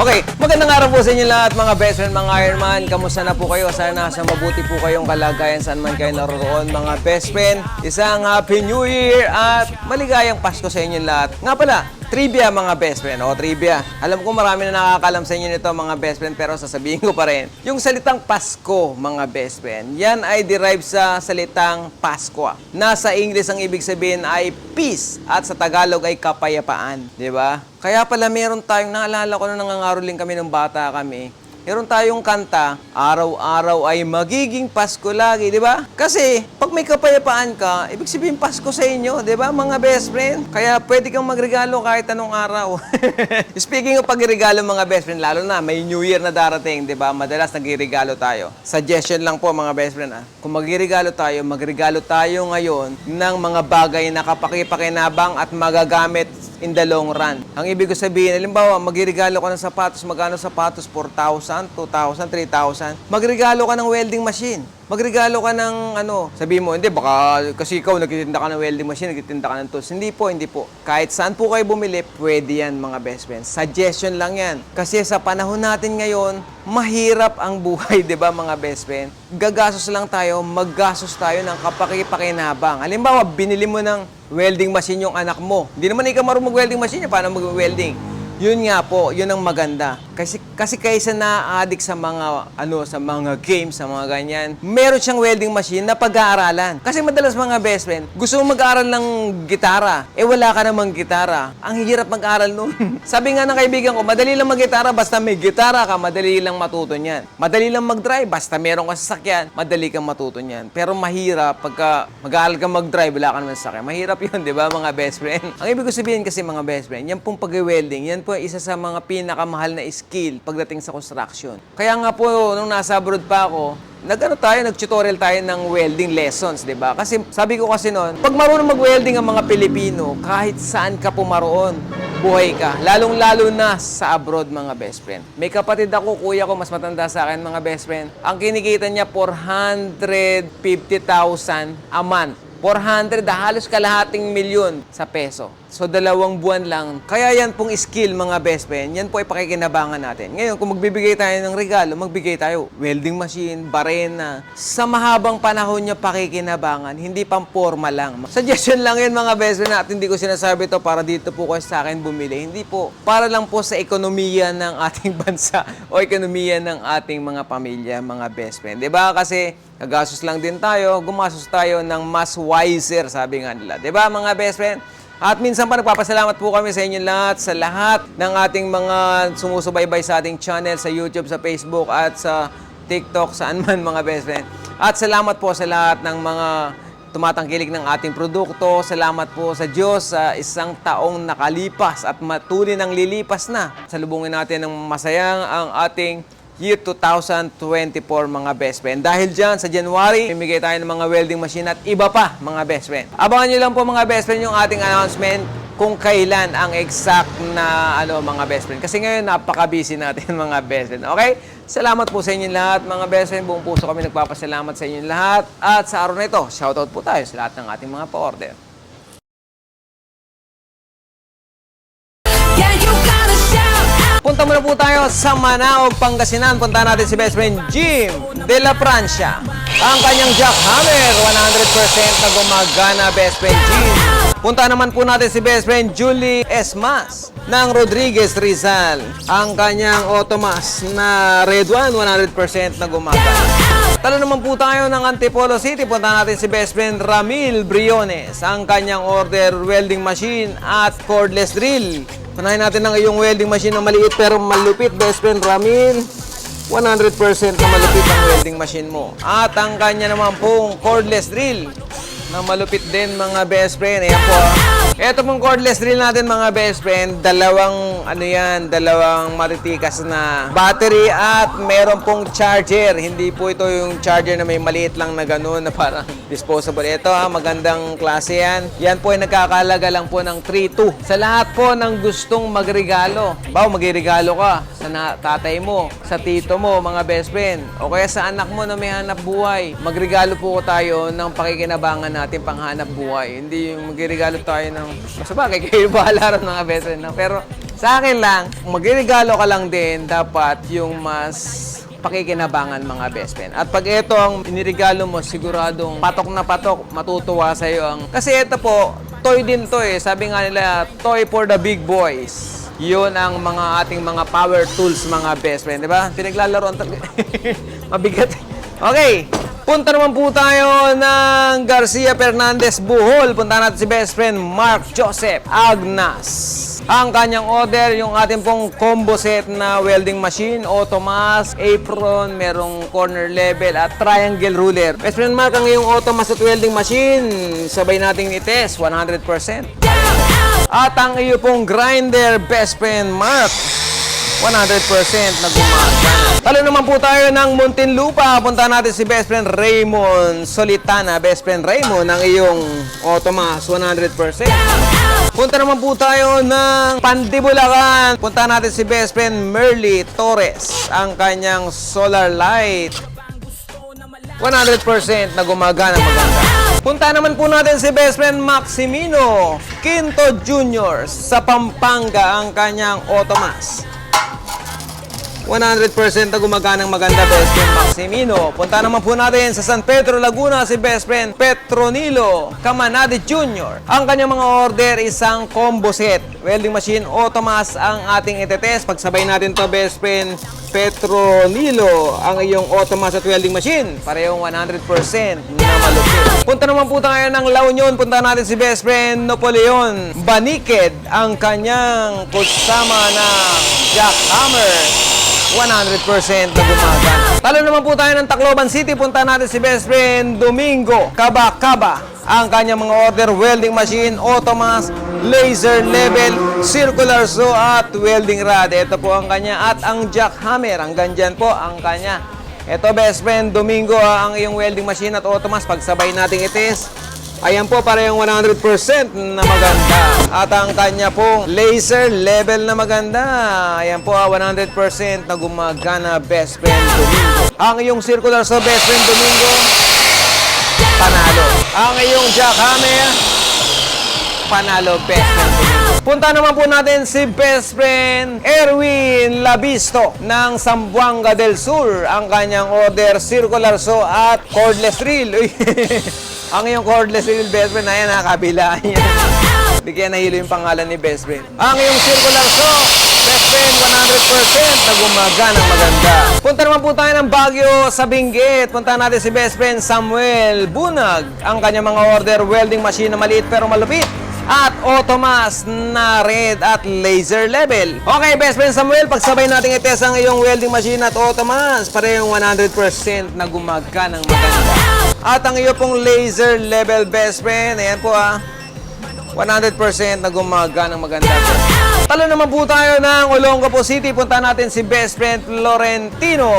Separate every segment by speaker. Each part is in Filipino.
Speaker 1: Okay, magandang araw po sa inyo lahat mga best friend, mga Ironman. Kamusta na po kayo? Sana nasa mabuti po kayong kalagayan saan man kayo naroon mga best friend. Isang Happy New Year at maligayang Pasko sa inyo lahat. Nga pala, trivia mga best friend. O, trivia. Alam ko marami na nakakalam sa inyo nito mga best friend pero sasabihin ko pa rin. Yung salitang Pasko mga best friend, yan ay derived sa salitang Paskwa. Nasa English ang ibig sabihin ay peace at sa Tagalog ay kapayapaan. Di ba? Kaya pala meron tayong, naalala ko na nangangaroling kami ng bata kami, meron tayong kanta, araw-araw ay magiging Pasko lagi, di ba? Kasi, pag may kapayapaan ka, ibig sabihin Pasko sa inyo, di ba, mga best friend? Kaya pwede kang magregalo kahit anong araw. Speaking of pagregalo mga best friend, lalo na may New Year na darating, di ba? Madalas nagregalo tayo. Suggestion lang po mga best friend, ah. Kung magregalo tayo, magregalo tayo ngayon ng mga bagay na kapakipakinabang at magagamit in the long run. Ang ibig ko sabihin, halimbawa, magregalo ka ng sapatos, magkano sapatos? 4,000, 2,000, 3,000. Magregalo ka ng welding machine. Magregalo ka ng ano, sabihin mo, hindi, baka kasi ikaw nagtitinda ka ng welding machine, nagtitinda ka ng tools. Hindi po, hindi po. Kahit saan po kayo bumili, pwede yan mga best friends. Suggestion lang yan. Kasi sa panahon natin ngayon, mahirap ang buhay, di ba mga best friend? Gagastos lang tayo, maggastos tayo ng kapakipakinabang. Halimbawa, binili mo ng welding machine yung anak mo. Hindi naman ikaw marunong mag-welding machine, paano mag-welding? Yun nga po, yun ang maganda. Kasi kasi kaysa na-addict sa mga ano sa mga games, sa mga ganyan, meron siyang welding machine na pag-aaralan. Kasi madalas mga best friend, gusto mo mag-aaral ng gitara, eh wala ka namang gitara. Ang hirap mag-aral nun. Sabi nga ng kaibigan ko, madali lang mag-gitara basta may gitara ka, madali lang matuto niyan. Madali lang mag-drive basta meron ka sasakyan, madali kang matuto niyan. Pero mahirap pagka mag-aaral ka mag-drive, wala ka naman sasakyan. Mahirap yun, di ba mga best friend? Ang ibig ko sabihin kasi mga best friend, yan pong pag-welding, yan po isa sa mga pinakamahal na skill pagdating sa construction. Kaya nga po, nung nasa abroad pa ako, nag-ano tayo, nag-tutorial tayo ng welding lessons, di ba? Kasi sabi ko kasi noon, pag marunong mag-welding ang mga Pilipino, kahit saan ka pumaroon, buhay ka. Lalong-lalo na sa abroad, mga best friend. May kapatid ako, kuya ko, mas matanda sa akin, mga best friend. Ang kinikita niya, 450,000 a month. 400, ah, halos kalahating milyon sa peso. So, dalawang buwan lang. Kaya yan pong skill, mga best friend. Yan po ay pakikinabangan natin. Ngayon, kung magbibigay tayo ng regalo, magbigay tayo welding machine, barena. Sa mahabang panahon niya pakikinabangan, hindi pang forma lang. Suggestion lang yan, mga best friend. At hindi ko sinasabi to para dito po kayo sa akin bumili. Hindi po. Para lang po sa ekonomiya ng ating bansa o ekonomiya ng ating mga pamilya, mga best friend. 'Di ba? Kasi Gagastos lang din tayo, gumastos tayo ng mas wiser, sabi nga nila. 'Di ba mga best friend? At minsan pa nagpapasalamat po kami sa inyo lahat, sa lahat ng ating mga sumusubaybay sa ating channel, sa YouTube, sa Facebook, at sa TikTok, saan man mga best friend. At salamat po sa lahat ng mga tumatangkilik ng ating produkto. Salamat po sa Diyos sa isang taong nakalipas at matuloy ng lilipas na. Salubungin natin ng masayang ang ating year 2024 mga best friend. Dahil dyan, sa January, mimigay tayo ng mga welding machine at iba pa mga best friend. Abangan nyo lang po mga best friend yung ating announcement kung kailan ang exact na ano mga best friend. Kasi ngayon napaka-busy natin mga best friend. Okay? Salamat po sa inyo lahat mga best friend. Buong puso kami nagpapasalamat sa inyo lahat. At sa araw na ito, shoutout po tayo sa lahat ng ating mga pa-order. Punta muna po tayo sa Manaog, Pangasinan. Punta natin si best friend Jim de la Francia. Ang kanyang jackhammer, 100% na gumagana, best friend Jim. Punta naman po natin si best friend Julie Esmas ng Rodriguez Rizal. Ang kanyang Otomas na red one, 100% na gumagana. Talo naman po tayo ng Antipolo City. Punta natin si best friend Ramil Briones. Ang kanyang order welding machine at cordless drill. Panahin natin ng iyong welding machine na maliit pero malupit, best friend Ramil. 100% na malupit ang welding machine mo. At ang kanya naman pong cordless drill na malupit din mga best friend. Ayan po. ah. Ito pong cordless drill natin mga best friend. Dalawang, ano yan, dalawang matitikas na battery at meron pong charger. Hindi po ito yung charger na may maliit lang na gano'n na parang disposable. Ito ha, magandang klase yan. Yan po ay nagkakalaga lang po ng 3.2. Sa lahat po ng gustong magregalo. Baw, magregalo ka sa na- tatay mo, sa tito mo, mga best friend. O kaya sa anak mo na may hanap buhay. Magregalo po tayo ng pakikinabangan natin panghanap buhay. Hindi yung magregalo tayo ng... Basta bagay, kayo bahala rin mga best friend. Pero Sa akin lang, magregalo ka lang din, dapat yung mas pakikinabangan mga best friend. At pag ito ang iniregalo mo, siguradong patok na patok, matutuwa sa iyo ang... Kasi ito po, toy din to eh. Sabi nga nila, toy for the big boys. Yun ang mga ating mga power tools mga best friend, di ba? Pinaglalaroan. Mabigat. Okay. Punta naman po tayo ng Garcia Fernandez Buhol. Punta natin si best friend Mark Joseph Agnas. Ang kanyang order, yung ating pong combo set na welding machine, automas, apron, merong corner level at triangle ruler. Best friend Mark, ang iyong automas at welding machine, sabay nating itest, 100%. At ang iyo pong grinder, best friend Mark, 100% na gumagana. Talo naman po tayo ng Muntinlupa. Punta natin si best friend Raymond Solitana. Best friend Raymond, ang iyong automas, 100%. Punta naman po tayo ng Pandibulacan. Punta natin si best friend Merly Torres. Ang kanyang solar light. 100% na gumagana maganda. Punta naman po natin si best friend Maximino Quinto Jr. sa Pampanga ang kanyang automas. 100% na gumaganang maganda best friend Maximino. Punta naman po natin sa San Pedro, Laguna si best friend Petronilo Camanade Jr. Ang kanyang mga order isang combo set. Welding machine automas ang ating itetest. Pagsabay natin to best friend Petronilo ang iyong automas at welding machine. Parehong 100% na Punta naman po tayo ng La Union. Punta natin si best friend Napoleon Baniked ang kanyang kusama na jackhammer. 100% na gumagana. Talo naman po tayo ng Tacloban City. Punta natin si best friend Domingo Kaba-Kaba. Ang kanyang mga order, welding machine, automas, laser level, circular saw at welding rod. Ito po ang kanya at ang jackhammer. Hanggang dyan po ang kanya. Ito best friend Domingo ah, ang iyong welding machine at automas. Pagsabay nating itis. Ayan po, parehong 100% na maganda. At ang kanya pong laser level na maganda. Ayan po, ah, 100% na gumagana best friend Domingo. Ang iyong circular sa best friend Domingo, panalo. Ang iyong jackhammer, panalo best friend. Punta naman po natin si best friend Erwin Labisto ng Zamboanga del Sur. Ang kanyang order, circular saw at cordless reel. Ang iyong cordless reel best friend, ayan nakabila niya. Hindi kaya nahilo yung pangalan ni best friend. Ang iyong circular saw, best friend, 100% na gumagana maganda. Punta naman po tayo ng Baguio sa Benguet. Punta natin si best friend Samuel Bunag. Ang kanyang mga order, welding machine na maliit pero malupit at automas na red at laser level. Okay, best friend Samuel, pagsabay natin itest ang iyong welding machine at automas, parehong 100% na gumagana ng maganda. At ang iyo pong laser level best friend, ayan po ah, 100% na gumagana ng maganda. Talo naman po tayo ng Olongapo City. Punta natin si best friend Florentino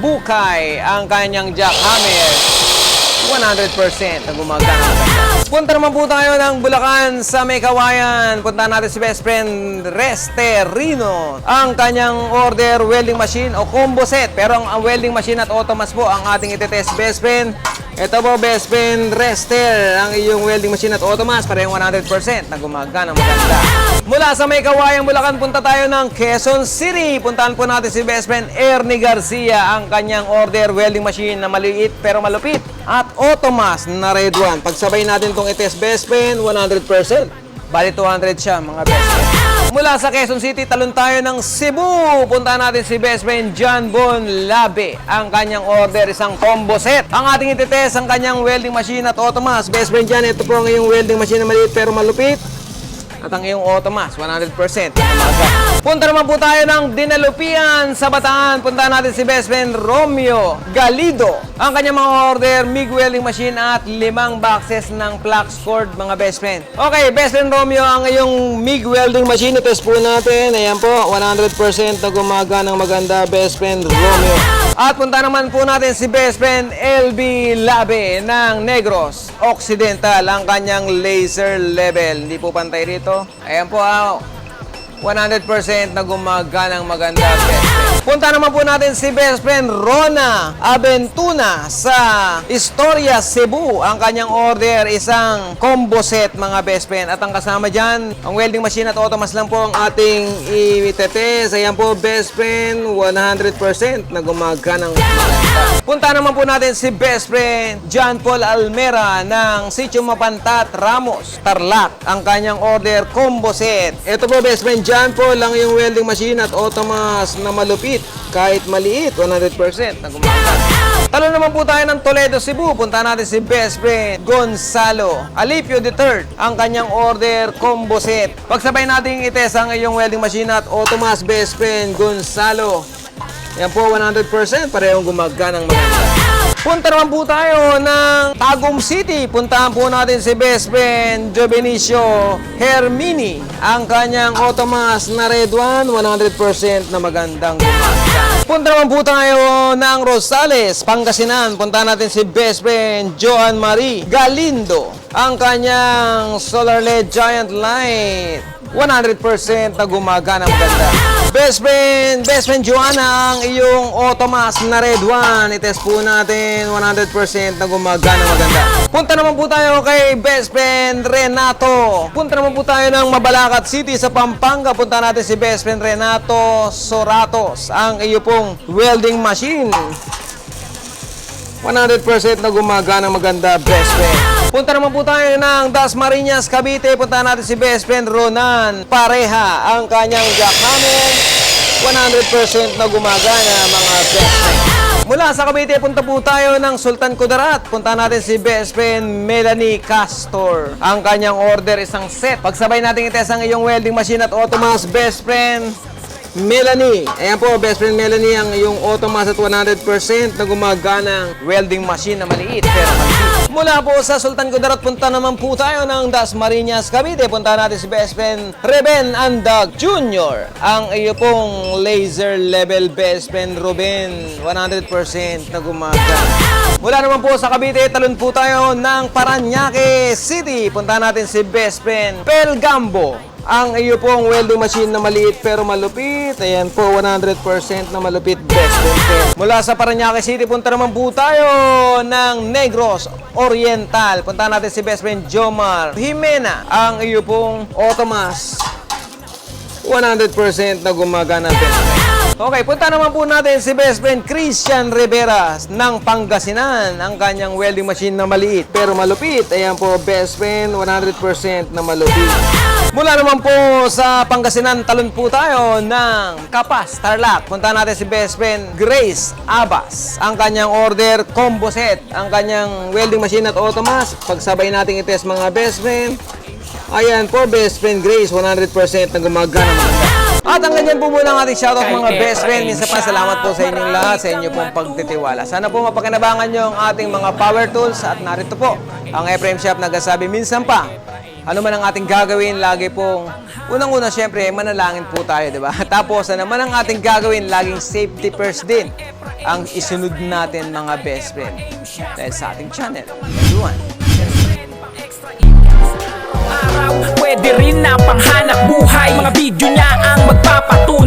Speaker 1: Bukay, ang kanyang jackhammer. 100% na gumagana ng maganda. Punta naman po tayo ng Bulacan sa May Kawayan. Punta natin si best friend Reste Rino. Ang kanyang order welding machine o combo set. Pero ang, ang welding machine at automas po ang ating itetest best friend. Ito po best friend Rester. Ang iyong welding machine at automas. Parehong 100% na gumagana maganda. Mula sa May Kawayan, Bulacan, punta tayo ng Quezon City. Puntahan po natin si best friend Ernie Garcia. Ang kanyang order welding machine na maliit pero malupit. At automas na red one. Pagsabay natin itong itest best friend, 100%. Bali 200 siya mga best friend. Mula sa Quezon City, talon tayo ng Cebu. Punta natin si best friend John Bon Labe. Ang kanyang order, isang combo set. Ang ating itetest, ang kanyang welding machine at automas. Best friend John, ito po ang iyong welding machine na maliit pero malupit. At ang iyong automas, 100%. Umaga. Punta naman po tayo ng Dinalupian sa Bataan. Punta natin si best friend Romeo Galido. Ang kanyang mga order, MIG welding machine at limang boxes ng flux cord, mga best friend. Okay, best friend Romeo, ang iyong MIG welding machine, test po natin. Ayan po, 100% na gumagana ng maganda, best friend Romeo. At punta naman po natin si best friend LB Labe ng Negros Occidental, ang kanyang laser level. Hindi po pantay rito. Ayan po, ah, 100% na gumaganang maganda best. Punta naman po natin si best friend Rona Aventuna sa Historia Cebu. Ang kanyang order isang combo set mga best friend. At ang kasama dyan, ang welding machine at automas lang po ang ating i-test. Ayan po best friend, 100% na gumaganang maganda. Punta naman po natin si best friend John Paul Almera ng Sitio Mapantat Ramos, Tarlac. Ang kanyang order combo set. Ito po best friend John Paul lang yung welding machine at automas na malupit. Kahit maliit, 100% na gumagana. Talo naman po tayo ng Toledo, Cebu. Punta natin si best friend Gonzalo Alipio III. Ang kanyang order combo set. Pagsabay natin itest ang iyong welding machine at automas best friend Gonzalo. Yan po, 100%. Parehong gumaganang maganda. Punta naman po tayo ng Tagum City. Puntahan po natin si best friend Jovenicio Hermini. Ang kanyang automas na red one, 100% na magandang gumagana. Punta naman po tayo ng Rosales, Pangasinan. Puntahan natin si best friend Joan Marie Galindo. Ang kanyang solar LED giant light. 100% na gumagana maganda. Best friend, best friend Joanna, ang iyong automas na red one. Itest po natin 100% na gumagana maganda. Punta naman po tayo kay best friend Renato. Punta naman po tayo ng Mabalacat City sa Pampanga. Punta natin si best friend Renato Soratos, ang iyo pong welding machine. 100% na gumagana maganda best friend. Punta naman po tayo ng Dasmariñas, Cavite. Punta natin si best friend Ronan Pareha. Ang kanyang jackhammer, 100% na gumagana mga best friend. Mula sa Cavite, punta po tayo ng Sultan Kudarat. Punta natin si best friend Melanie Castor. Ang kanyang order isang set. Pagsabay natin itest ang iyong welding machine at automas best friend Melanie. Ayan po, best friend Melanie, ang iyong automas at 100% na gumaganang welding machine na maliit pero. Mula po sa Sultan Kudarat, punta naman po tayo ng Dasmariñas, Cavite. Punta natin si best friend Reben Andag Jr. Ang iyo pong laser level best friend Ruben, 100% na gumagana. Mula naman po sa Cavite, talon po tayo ng Paranaque City. Punta natin si best friend Pel Gambo. Ang iyo pong welding machine na maliit pero malupit. Ayan po, 100% na malupit best friend. Mula sa Paranaque City, punta naman po tayo ng Negros Oriental. Punta natin si best friend Jomar Jimena. Ang iyo pong automas 100% na gumagana best. Okay, punta naman po natin si best friend Christian Rivera ng Pangasinan. Ang kanyang welding machine na maliit pero malupit. Ayan po, best friend, 100% na malupit. Mula naman po sa Pangasinan, talon po tayo ng Kapas, Tarlac. Punta natin si best friend Grace Abas. Ang kanyang order, combo set. Ang kanyang welding machine at automas. Pagsabay natin itest mga best friend. Ayan po, best friend Grace, 100% na gumagana maganda. At ang ganyan po muna ang ating shoutout mga best friend. Minsan pa, salamat po sa inyong lahat, sa inyo pong pagtitiwala. Sana po mapakinabangan nyo ang ating mga power tools at narito po ang Ephraim Shop nagsasabi minsan pa. Ano man ang ating gagawin, lagi pong unang-una syempre manalangin po tayo, di ba? Tapos ano man ang ating gagawin, laging safety first din ang isunod natin mga best friend. Dahil sa ating channel, everyone.
Speaker 2: araw Pwede rin na panghanap buhay Mga video niya ang